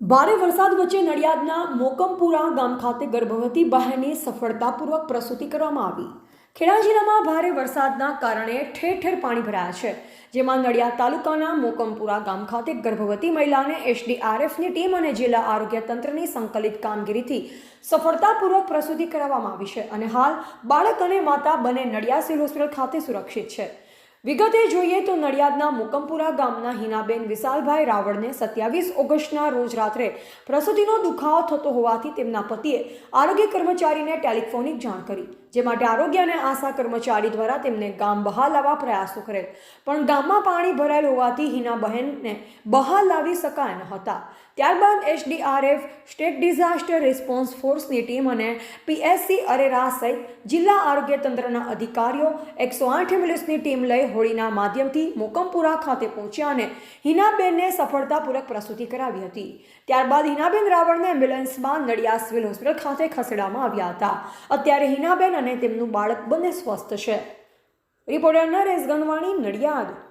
ભારે વરસાદ વચ્ચે નડિયાદના મોકમપુરા ગામ ખાતે ગર્ભવતી બહેનની સફળતાપૂર્વક પ્રસૂતિ કરવામાં આવી. ખેડા જિલ્લામાં ભારે વરસાદના કારણે ઠેર ઠેર પાણી ભરાયા છે. જેમાં નડિયાદ તાલુકાના મોકમપુરા ગામ ખાતે ગર્ભવતી મહિલાને એસડીઆરએફની ટીમ અને જિલ્લા આરોગ્ય તંત્રની સંકલિત કામગીરીથી સફળતાપૂર્વક પ્રસૂતિ કરાવવામાં આવી છે અને હાલ બાળક અને માતા બંને નડિયાદ સિવિલ હોસ્પિટલ ખાતે સુરક્ષિત છે. વિગતે જોઈએ તો નડિયાદના મુકમપુરા ગામના હિનાબેન વિશાલભાઈ રાવળને સત્યાવીસ ઓગસ્ટના રોજ રાત્રે પ્રસૂતિનો દુખાવો થતો હોવાથી તેમના પતિએ આરોગ્ય કર્મચારીને ટેલિફોનિક જાણ કરી, જે માટે આરોગ્ય અને આશા કર્મચારી દ્વારા તેમને ગામ બહાર લાવવા પ્રયાસો કરેલ. પણ ગામમાં પાણી ભરાયેલ હોવાથી હિનાબહેનને બહાર લાવી શકાય ન હતા. ત્યારબાદ એસડીઆરએફ સ્ટેટ ડિઝાસ્ટર રિસ્પોન્સ ફોર્સની ટીમ અને પીએસસી અરેરા સહિત જિલ્લા આરોગ્ય તંત્રના અધિકારીઓ એકસો આઠ એમ્બ્યુલન્સની ટીમ લઈ હોળીના માધ્યમથી મોકમપુરા ખાતે પહોંચ્યા અને હિનાબેનને સફળતાપૂર્વક પ્રસૂતિ કરાવી હતી. ત્યારબાદ હિનાબેન રાવળને એમ્બ્યુલન્સમાં નડિયા સિવિલ હોસ્પિટલ ખાતે ખસેડવામાં આવ્યા હતા. અત્યારે હિનાબેન અને તેમનું બાળક બંને સ્વસ્થ છે. રિપોર્ટર નરેશ ગનવાણી, નડિયાદ.